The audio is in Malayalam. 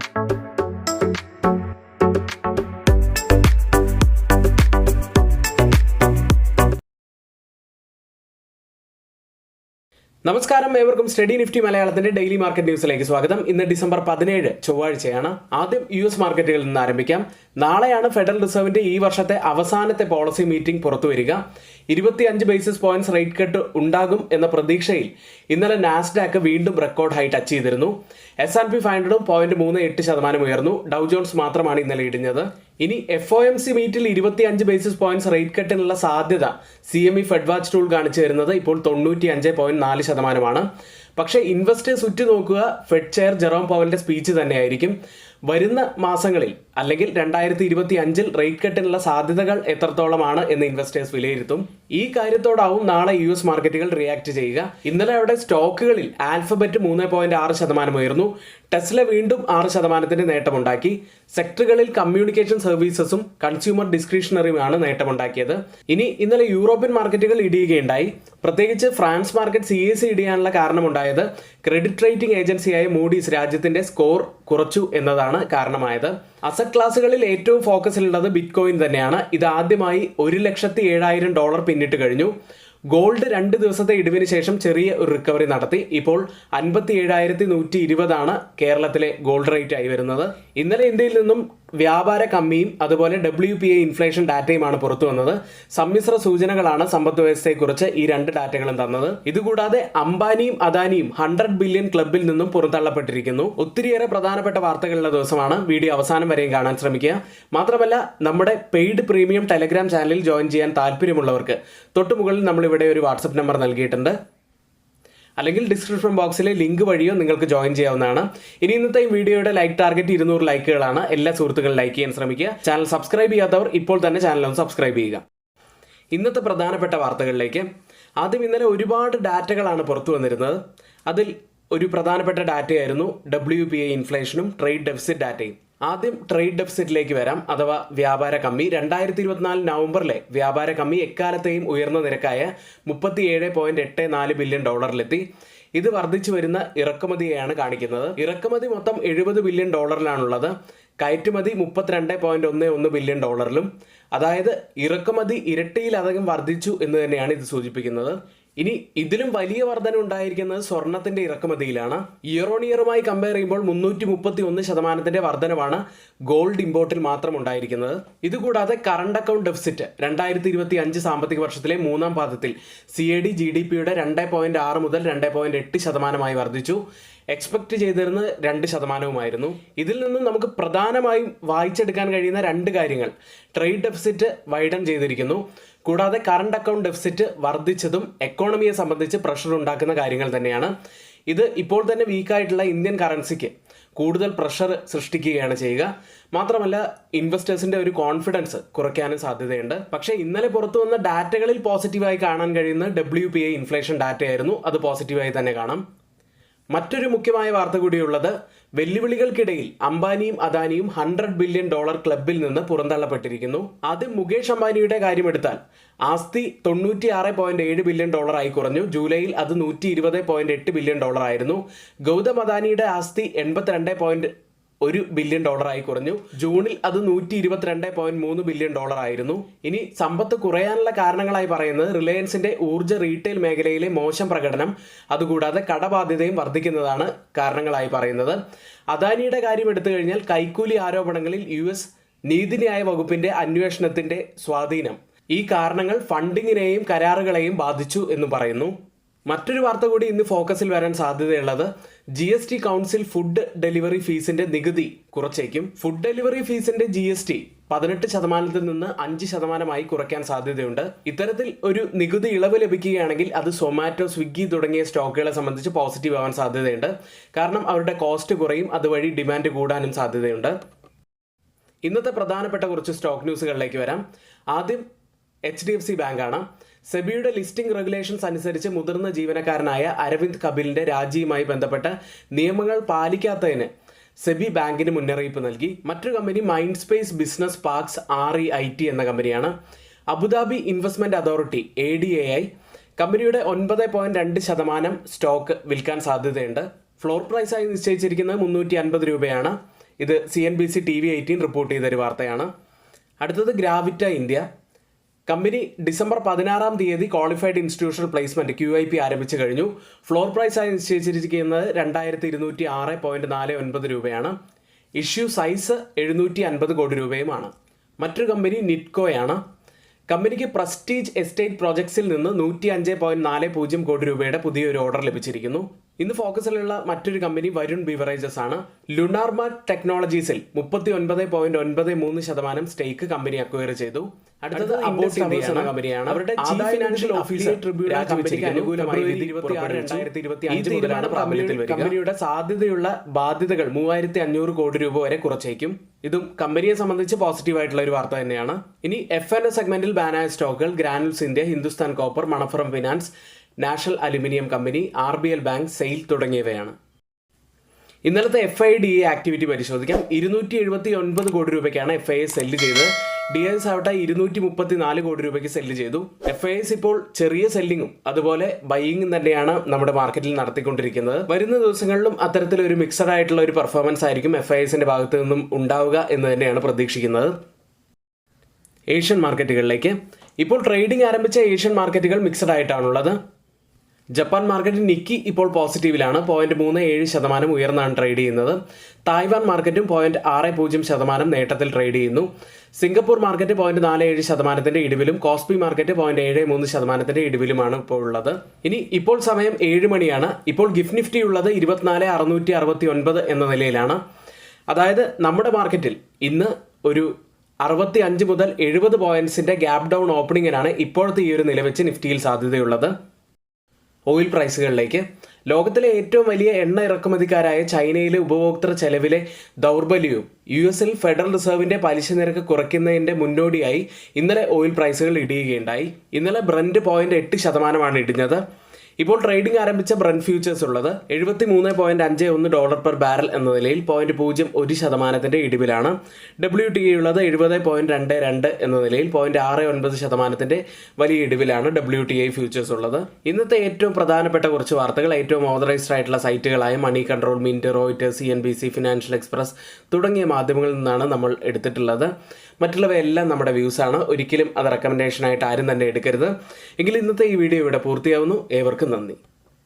Thank you. നമസ്കാരം ഏവർക്കും സ്റ്റഡി നിഫ്റ്റി മലയാളത്തിന്റെ ഡെയിലി മാർക്കറ്റ് ന്യൂസിലേക്ക് സ്വാഗതം. ഇന്ന് ഡിസംബർ പതിനേഴ് ചൊവ്വാഴ്ചയാണ് ആദ്യം യു എസ് മാർക്കറ്റുകളിൽ നിന്ന് ആരംഭിക്കാം. നാളെയാണ് ഫെഡറൽ റിസർവിന്റെ ഈ വർഷത്തെ അവസാനത്തെ പോളിസി മീറ്റിംഗ് പുറത്തുവരിക ഇരുപത്തിയഞ്ച് ബേസിസ് പോയിന്റ്സ് റേറ്റ് കട്ട് ഉണ്ടാകും എന്ന പ്രതീക്ഷയിൽ ഇന്നലെ നാസ്ഡാക്ക് വീണ്ടും റെക്കോർഡ് ഹൈ ടച്ച് ചെയ്തിരുന്നു എസ് ആൻഡ് പി ഫൈവ് ഹൺഡ്രഡും പോയിന്റ് മൂന്ന് എട്ട് ശതമാനം ഉയർന്നു. ഡൗ ജോൺസ് മാത്രമാണ് ഇന്നലെ ഇടിഞ്ഞത്. ഇനി എഫ് ഒ എം സി മീറ്റിൽ ഇരുപത്തി അഞ്ച് ബേസിസ് പോയിന്റ്സ് റേറ്റ് കട്ടിനുള്ള സാധ്യത C M E Fed watch tool കാണിച്ചു തരുന്നത് ഇപ്പോൾ തൊണ്ണൂറ്റി അഞ്ച് പോയിന്റ് നാല് ശതമാനമാണ്. പക്ഷേ ഇൻവെസ്റ്റേഴ്സ് ഉറ്റുനോക്കുക ഫെഡ് ചെയർ ജെറോം പവലിന്റെ സ്പീച്ച് തന്നെയായിരിക്കും. വരുന്ന മാസങ്ങളിൽ അല്ലെങ്കിൽ രണ്ടായിരത്തി ഇരുപത്തി അഞ്ചിൽ റേറ്റ് കട്ടിനുള്ള സാധ്യതകൾ എത്രത്തോളമാണ് എന്ന് ഇൻവെസ്റ്റേഴ്സ് വിലയിരുത്തും. ഈ കാര്യത്തോടാവും നാളെ യു എസ് മാർക്കറ്റുകൾ റിയാക്ട് ചെയ്യുക. ഇന്നലെ അവിടെ സ്റ്റോക്കുകളിൽ ആൽഫബറ്റ് മൂന്ന് പോയിന്റ് ആറ് ശതമാനം ഉയർന്നു. ടെസ്ല വീണ്ടും ആറ് ശതമാനത്തിന്റെ നേട്ടമുണ്ടാക്കി. സെക്ടറുകളിൽ കമ്മ്യൂണിക്കേഷൻ സർവീസസും കൺസ്യൂമർ ഡിസ്ക്രിഷണറിയുമാണ് നേട്ടമുണ്ടാക്കിയത്. ഇനി ഇന്നലെ യൂറോപ്യൻ മാർക്കറ്റുകൾ ഇടിയുകയുണ്ടായി. പ്രത്യേകിച്ച് ഫ്രാൻസ് മാർക്കറ്റ് സി എസ് ഇടിയാനുള്ള കാരണമുണ്ടായത്. ക്രെഡിറ്റ് റേറ്റിംഗ് ഏജൻസിയായ മൂഡീസ് രാജ്യത്തിന്റെ സ്കോർ കുറച്ചു എന്നതാണ്. കാരണമായത്. അസറ്റ് ക്ലാസുകളിൽ ഏറ്റവും ഫോക്കസിലുള്ളത് ബിറ്റ് കോയിൻ തന്നെയാണ്. ഇത് ആദ്യമായി ഒരു ലക്ഷത്തി ഏഴായിരം ഡോളർ പിന്നിട്ട് കഴിഞ്ഞു. ഗോൾഡ് രണ്ട് ദിവസത്തെ ഇടിവിന് ശേഷം ചെറിയ ഒരു റിക്കവറി നടത്തി. ഇപ്പോൾ അൻപത്തി ഏഴായിരത്തി നൂറ്റി ഇരുപതാണ് കേരളത്തിലെ ഗോൾഡ് റേറ്റ് ആയി വരുന്നത്. ഇന്നലെ ഇന്ത്യയിൽ നിന്നും വ്യാപാര കമ്മിയും അതുപോലെ ഡബ്ല്യു പി ഐ ഇൻഫ്ലേഷൻ ഡാറ്റയുമാണ് പുറത്തു വന്നത്. സമ്മിശ്ര സൂചനകളാണ് സമ്പദ് വ്യവസ്ഥയെക്കുറിച്ച് ഈ രണ്ട് ഡാറ്റകളും തന്നത്. ഇതുകൂടാതെ അംബാനിയും അദാനിയും ഹൺഡ്രഡ് ബില്യൺ ക്ലബിൽ നിന്നും പുറന്തള്ളപ്പെട്ടിരിക്കുന്നു. ഒത്തിരിയേറെ പ്രധാനപ്പെട്ട വാർത്തകളുടെ ദിവസമാണ്. വീഡിയോ അവസാനം വരെയും കാണാൻ ശ്രമിക്കുക. മാത്രമല്ല നമ്മുടെ പെയ്ഡ് പ്രീമിയം ടെലഗ്രാം ചാനലിൽ ജോയിൻ ചെയ്യാൻ താല്പര്യമുള്ളവർക്ക് തൊട്ടുമുകളിൽ നമ്മൾ ഇവിടെ ഒരു വാട്സപ്പ് നമ്പർ നൽകിയിട്ടുണ്ട്. അല്ലെങ്കിൽ ഡിസ്ക്രിപ്ഷൻ ബോക്സിലെ ലിങ്ക് വഴിയോ നിങ്ങൾക്ക് ജോയിൻ ചെയ്യാവുന്നതാണ്. ഇനി ഇന്നത്തെ വീഡിയോയുടെ ലൈക്ക് ടാർഗറ്റ് ഇരുന്നൂറ് ലൈക്കുകളാണ് എല്ലാ സുഹൃത്തുക്കളും ലൈക്ക് ചെയ്യാൻ ശ്രമിക്കുക. ചാനൽ സബ്സ്ക്രൈബ് ചെയ്യാത്തവർ ഇപ്പോൾ തന്നെ ചാനൽ ഒന്ന് സബ്സ്ക്രൈബ് ചെയ്യുക. ഇന്നത്തെ പ്രധാനപ്പെട്ട വാർത്തകളിലേക്ക്. ആദ്യം ഇന്നലെ ഒരുപാട് ഡാറ്റകളാണ് പുറത്തു വന്നിരുന്നത്. അതിൽ ഒരു പ്രധാനപ്പെട്ട ഡാറ്റയായിരുന്നു ഡബ്ല്യു ഐ ഇൻഫ്ലേഷനും ട്രേഡ് ഡെഫിസിറ്റ് ഡാറ്റയും ആദ്യം ട്രേഡ് ഡെഫിസിറ്റിലേക്ക് വരാം അഥവാ വ്യാപാര കമ്മി. രണ്ടായിരത്തി ഇരുപത്തിനാല് നവംബറിലെ വ്യാപാര കമ്മി എക്കാലത്തെയും ഉയർന്ന നിരക്കായ മുപ്പത്തിയേഴ് പോയിന്റ് എട്ട് നാല് ബില്യൺ ഡോളറിലെത്തി. ഇത് വർദ്ധിച്ചു വരുന്ന ഇറക്കുമതിയെയാണ് കാണിക്കുന്നത്. ഇറക്കുമതി മൊത്തം എഴുപത് ബില്യൺ ഡോളറിലാണുള്ളത്. കയറ്റുമതി മുപ്പത്തിരണ്ട് പോയിന്റ് ഒന്ന് ഒന്ന് ബില്യൺ ഡോളറിലും. അതായത് ഇറക്കുമതി ഇരട്ടിയിലധികം വർദ്ധിച്ചു എന്ന് തന്നെയാണ് ഇത് സൂചിപ്പിക്കുന്നത്. ഇനി ഇതിലും വലിയ വർധന ഉണ്ടായിരിക്കുന്നത് സ്വർണത്തിന്റെ ഇറക്കുമതിയിലാണ്. ഇയർ ഓൺ ഇയറുമായി കമ്പയർ ചെയ്യുമ്പോൾ മുന്നൂറ്റി മുപ്പത്തി ഒന്ന് ശതമാനത്തിന്റെ വർധനവാണ് ഗോൾഡ് ഇമ്പോർട്ടിൽ മാത്രം ഉണ്ടായിരിക്കുന്നത്. ഇതുകൂടാതെ കറണ്ട് അക്കൗണ്ട് ഡെഫിസിറ്റ് രണ്ടായിരത്തി ഇരുപത്തി അഞ്ച് സാമ്പത്തിക വർഷത്തിലെ മൂന്നാം പാദത്തിൽ C A D G D പിയുടെ രണ്ട് പോയിന്റ് ആറ് മുതൽ രണ്ട് പോയിന്റ് എട്ട് ശതമാനമായി വർദ്ധിച്ചു. എക്സ്പെക്ട് ചെയ്തിരുന്നത് രണ്ട് ശതമാനവുമായിരുന്നു. ഇതിൽ നിന്നും നമുക്ക് പ്രധാനമായും വായിച്ചെടുക്കാൻ കഴിയുന്ന രണ്ട് കാര്യങ്ങൾ. ട്രേഡ് ഡെഫിസിറ്റ് വൈഡൻ ചെയ്തിരിക്കുന്നു. കൂടാതെ കറണ്ട് അക്കൗണ്ട് ഡെഫിസിറ്റ് വർദ്ധിച്ചതും എക്കോണമിയെ സംബന്ധിച്ച് പ്രഷർ ഉണ്ടാക്കുന്ന കാര്യങ്ങൾ തന്നെയാണ്. ഇത് ഇപ്പോൾ തന്നെ വീക്കായിട്ടുള്ള ഇന്ത്യൻ കറൻസിക്ക് കൂടുതൽ പ്രഷർ സൃഷ്ടിക്കുകയാണ് ചെയ്യുക. മാത്രമല്ല ഇൻവെസ്റ്റേഴ്സിന്റെ ഒരു കോൺഫിഡൻസ് കുറയ്ക്കാനും സാധ്യതയുണ്ട്. പക്ഷേ ഇന്നലെ പുറത്തു വന്ന ഡാറ്റകളിൽ പോസിറ്റീവായി കാണാൻ കഴിയുന്ന ഡബ്ല്യു പി ഐ ഇൻഫ്ലേഷൻ ഡാറ്റയായിരുന്നു അത് പോസിറ്റീവായി തന്നെ കാണാം. മറ്റൊരു മുഖ്യമായ വാർത്ത കൂടിയുള്ളത് വെല്ലുവിളികൾക്കിടയിൽ അംബാനിയും അദാനിയും ഹൺഡ്രഡ് ബില്യൺ ഡോളർ ക്ലബിൽ നിന്ന് പുറന്തള്ളപ്പെട്ടിരിക്കുന്നു. ആദ്യം മുകേഷ് അംബാനിയുടെ കാര്യമെടുത്താൽ ആസ്തി തൊണ്ണൂറ്റി ആറ് പോയിന്റ് ഏഴ് ബില്യൺ ഡോളറായി കുറഞ്ഞു. ജൂലൈയിൽ അത് നൂറ്റി ഇരുപത് പോയിന്റ് എട്ട് ബില്യൺ ഡോളർ ആയിരുന്നു. ഗൗതം അദാനിയുടെ ആസ്തി എൺപത്തിരണ്ട് പോയിന്റ് ഒരു ബില്യൺ ഡോളറായി കുറഞ്ഞു. ജൂണിൽ അത് നൂറ്റി ഇരുപത്തിരണ്ട് പോയിന്റ് മൂന്ന് ബില്യൺ ഡോളർ ആയിരുന്നു. ഇനി സമ്പത്ത് കുറയാനുള്ള കാരണങ്ങളായി പറയുന്നത് റിലയൻസിന്റെ ഊർജ റീറ്റെയിൽ മേഖലയിലെ മോശം പ്രകടനം അതുകൂടാതെ കടബാധ്യതയും വർദ്ധിക്കുന്നതാണ് കാരണങ്ങളായി പറയുന്നത്. അദാനിയുടെ കാര്യം എടുത്തു കഴിഞ്ഞാൽ കൈക്കൂലി ആരോപണങ്ങളിൽ യു എസ് നീതിന്യായ വകുപ്പിന്റെ അന്വേഷണത്തിന്റെ സ്വാധീനം. ഈ കാരണങ്ങൾ ഫണ്ടിങ്ങിനെയും കരാറുകളെയും ബാധിച്ചു എന്ന് പറയുന്നു. മറ്റൊരു വാർത്ത കൂടി ഇന്ന് ഫോക്കസിൽ വരാൻ സാധ്യതയുള്ളത് G S T council food delivery ഫീസിന്റെ നികുതി കുറച്ചേക്കും. ഫുഡ് ഡെലിവറി ഫീസിന്റെ ജി എസ് ടി പതിനെട്ട് ശതമാനത്തിൽ നിന്ന് അഞ്ച് ശതമാനമായി കുറയ്ക്കാൻ സാധ്യതയുണ്ട്. ഇത്തരത്തിൽ ഒരു നികുതി ഇളവ് ലഭിക്കുകയാണെങ്കിൽ അത് സൊമാറ്റോ സ്വിഗ്ഗി തുടങ്ങിയ സ്റ്റോക്കുകളെ സംബന്ധിച്ച് പോസിറ്റീവ് ആവാൻ സാധ്യതയുണ്ട്. കാരണം അവരുടെ കോസ്റ്റ് കുറയും അതുവഴി ഡിമാൻഡ് കൂടാനും സാധ്യതയുണ്ട്. ഇന്നത്തെ പ്രധാനപ്പെട്ട കുറച്ച് സ്റ്റോക്ക് ന്യൂസുകളിലേക്ക് വരാം. ആദ്യം എച്ച് ഡി എഫ് സി ബാങ്കാണ് സെബിയുടെ ലിസ്റ്റിംഗ് റെഗുലേഷൻസ് അനുസരിച്ച് മുതിർന്ന ജീവനക്കാരനായ അരവിന്ദ് കപിലിന്റെ രാജിയുമായി ബന്ധപ്പെട്ട നിയമങ്ങൾ പാലിക്കാത്തതിന് സെബി ബാങ്കിന് മുന്നറിയിപ്പ് നൽകി. മറ്റൊരു company mind space business parks R E I T എന്ന കമ്പനിയാണ്. Abu Dhabi investment authority A D A I കമ്പനിയുടെ ഒൻപത് പോയിന്റ് രണ്ട് ശതമാനം സ്റ്റോക്ക് വിൽക്കാൻ സാധ്യതയുണ്ട്. ഫ്ലോർ പ്രൈസായി നിശ്ചയിച്ചിരിക്കുന്നത് മുന്നൂറ്റി അൻപത് രൂപയാണ്. ഇത് C N B C T V eighteen report ചെയ്തൊരു വാർത്തയാണ്. അടുത്തത് ഗ്രാവിറ്റ ഇന്ത്യ. കമ്പനി ഡിസംബർ പതിനാറാം തീയതി qualified institutional placement Q I P ആരംഭിച്ചു കഴിഞ്ഞു. ഫ്ലോർ പ്രൈസ് ആയി നിശ്ചയിച്ചിരിക്കുന്നത് രണ്ടായിരത്തി ഇരുന്നൂറ്റി ആറ് പോയിന്റ് നാല് ഒൻപത് രൂപയാണ്. ഇഷ്യൂ സൈസ് എഴുന്നൂറ്റി അൻപത് കോടി രൂപയുമാണ്. മറ്റൊരു കമ്പനി നിറ്റ്കോയാണ്. കമ്പനിക്ക് പ്രസ്റ്റീജ് എസ്റ്റേറ്റ് പ്രോജക്ട്സിൽ നിന്ന് നൂറ്റി അഞ്ച് പോയിന്റ് നാല് പൂജ്യം കോടി രൂപയുടെ പുതിയൊരു ഓർഡർ ലഭിച്ചിരിക്കുന്നു. ഇന്ന് ഫോക്കസിലുള്ള മറ്റൊരു കമ്പനി വരുൺ ബിവറേജസ് ആണ്. ലുണാർമ ടെക്നോളജീസിൽ മുപ്പത്തി ഒൻപത് പോയിന്റ് ഒൻപത് മൂന്ന് ശതമാനം സ്റ്റേക്ക് കമ്പനി അക്വയർ ചെയ്തു. അടുത്തത് അബോട്ട് ഇന്ത്യ എന്ന കമ്പനിയാണ് അവരുടെ ഫിനാൻഷ്യൽ ഓഫീസർ കമ്പനിക്ക് അനുകൂലമായി. മുതലാണ് പ്രാബല്യത്തിൽ വരിക. കമ്പനിയുടെ സാധ്യതയുള്ള ബാധ്യതകൾ മൂവായിരത്തി അഞ്ഞൂറ് കോടി രൂപ വരെ കുറച്ചേക്കും. ഇതും കമ്പനിയെ സംബന്ധിച്ച് പോസിറ്റീവ് ആയിട്ടുള്ള ഒരു വാർത്ത തന്നെയാണ്. ഇനി എഫ് എൻ എസ് സെഗ്മെന്റിൽ ബാനായ സ്റ്റോക്കുകൾ Granules India Hindustan Copper Manappuram Finance National Aluminium Company R B L Bank SAIL തുടങ്ങിയവയാണ്. ഇന്നലത്തെ F I D A activity പരിശോധിക്കാം. ഇരുന്നൂറ്റി എഴുപത്തി ഒൻപത് കോടി രൂപയ്ക്കാണ് എഫ് ഐ എ സെല്ല് ചെയ്തത്. ഡി എസ് ആവട്ടെ ഇരുന്നൂറ്റി മുപ്പത്തി നാല് കോടി രൂപയ്ക്ക് സെല്ല് ചെയ്തു. എഫ് ഐ എസ് ഇപ്പോൾ ചെറിയ സെല്ലിങ്ങും അതുപോലെ ബൈയിങ്ങും തന്നെയാണ് നമ്മുടെ മാർക്കറ്റിൽ നടത്തിക്കൊണ്ടിരിക്കുന്നത്. വരുന്ന ദിവസങ്ങളിലും അത്തരത്തിലൊരു മിക്സഡ് ആയിട്ടുള്ള ഒരു പെർഫോമൻസ് ആയിരിക്കും എഫ് ഐ എസിന്റെ ഭാഗത്തു നിന്നും ഉണ്ടാവുക എന്ന് തന്നെയാണ് പ്രതീക്ഷിക്കുന്നത്. ഏഷ്യൻ മാർക്കറ്റുകളിലേക്ക്. ഇപ്പോൾ ട്രേഡിംഗ് ആരംഭിച്ച ഏഷ്യൻ മാർക്കറ്റുകൾ മിക്സഡ് ആയിട്ടാണുള്ളത്. ജപ്പാൻ മാർക്കറ്റ് നിക്കി ഇപ്പോൾ പോസിറ്റീവിലാണ് പോയിന്റ് മൂന്ന് ഏഴ് ശതമാനം ഉയർന്നാണ് ട്രേഡ് ചെയ്യുന്നത്. തായ്വാൻ മാർക്കറ്റും പോയിന്റ് ആറ് പൂജ്യം ശതമാനം നേട്ടത്തിൽ ട്രേഡ് ചെയ്യുന്നു. സിംഗപ്പൂർ മാർക്കറ്റ് പോയിന്റ് നാല് ഏഴ് ശതമാനത്തിന്റെ ഇടിവിലും കോസ്പി മാർക്കറ്റ് പോയിന്റ് ഏഴ് മൂന്ന് ശതമാനത്തിന്റെ ഇടിവിലുമാണ് ഇപ്പോൾ ഉള്ളത്. ഇനി ഇപ്പോൾ സമയം ഏഴ് മണിയാണ്. ഇപ്പോൾ ഗിഫ്റ്റ് നിഫ്റ്റി ഉള്ളത് ഇരുപത്തിനാല് അറുന്നൂറ്റി അറുപത്തി ഒൻപത് എന്ന നിലയിലാണ്. അതായത് നമ്മുടെ മാർക്കറ്റിൽ ഇന്ന് ഒരു അറുപത്തി അഞ്ച് മുതൽ എഴുപത് പോയിന്റ്സിന്റെ ഗ്യാപ് ഡൗൺ ഓപ്പണിങ്ങിനാണ് ഇപ്പോഴത്തെ ഈ ഒരു നില വെച്ച് നിഫ്റ്റിയിൽ സാധ്യതയുള്ളത്. ഓയിൽ പ്രൈസുകളിലേക്ക് ലോകത്തിലെ ഏറ്റവും വലിയ എണ്ണ ഇറക്കുമതിക്കാരായ ചൈനയിലെ ഉപഭോക്തൃ ചെലവിലെ ദൗർബല്യവും യു എസിൽ ഫെഡറൽ റിസർവിന്റെ പലിശ നിരക്ക് കുറയ്ക്കുന്നതിന്റെ മുന്നോടിയായി ഇന്നലെ ഓയിൽ പ്രൈസുകൾ ഇടിയുകയുണ്ടായി. ഇന്നലെ ബ്രന്റ് പോയിന്റ് എട്ട് ശതമാനമാണ് ഇടിഞ്ഞത്. ഇപ്പോൾ ട്രേഡിംഗ് ആരംഭിച്ച ബ്രണ്ട് ഫ്യൂച്ചേഴ്സ് ഉള്ളത് എഴുപത്തി മൂന്ന് പോയിന്റ് അഞ്ച് ഒന്ന് ഡോളർ പെർ ബാരൽ എന്ന നിലയിൽ പോയിന്റ് പൂജ്യം ഒരു ശതമാനത്തിന്റെ ഇടിവിലാണ്. ഡബ്ല്യു ടി ഉള്ളത് എഴുപത് പോയിന്റ് രണ്ട് രണ്ട് എന്ന നിലയിൽ പോയിന്റ് ആറ് ഒൻപത് ശതമാനത്തിന്റെ വലിയ ഇടിവിലാണ് ഡബ്ല്യു ടി ഐ ഫ്യൂച്ചേഴ്സ് ഉള്ളത്. ഇന്നത്തെ ഏറ്റവും പ്രധാനപ്പെട്ട കുറച്ച് വാർത്തകൾ ഏറ്റവും ഓതറൈസ്ഡ് ആയിട്ടുള്ള സൈറ്റുകളായ Money Control Mint Reuters C N B C Financial Express തുടങ്ങിയ മാധ്യമങ്ങളിൽ നിന്നാണ് നമ്മൾ എടുത്തിട്ടുള്ളത്. മറ്റുള്ളവയെല്ലാം നമ്മുടെ വ്യൂസ് ആണ്. ഒരിക്കലും അത് റെക്കമെൻഡേഷൻ ആയിട്ട് ആരും തന്നെ എടുക്കരുത്. എങ്കിൽ ഇന്നത്തെ ഈ വീഡിയോ ഇവിടെ പൂർത്തിയാവുന്നു. ഏവർക്കും നന്ദി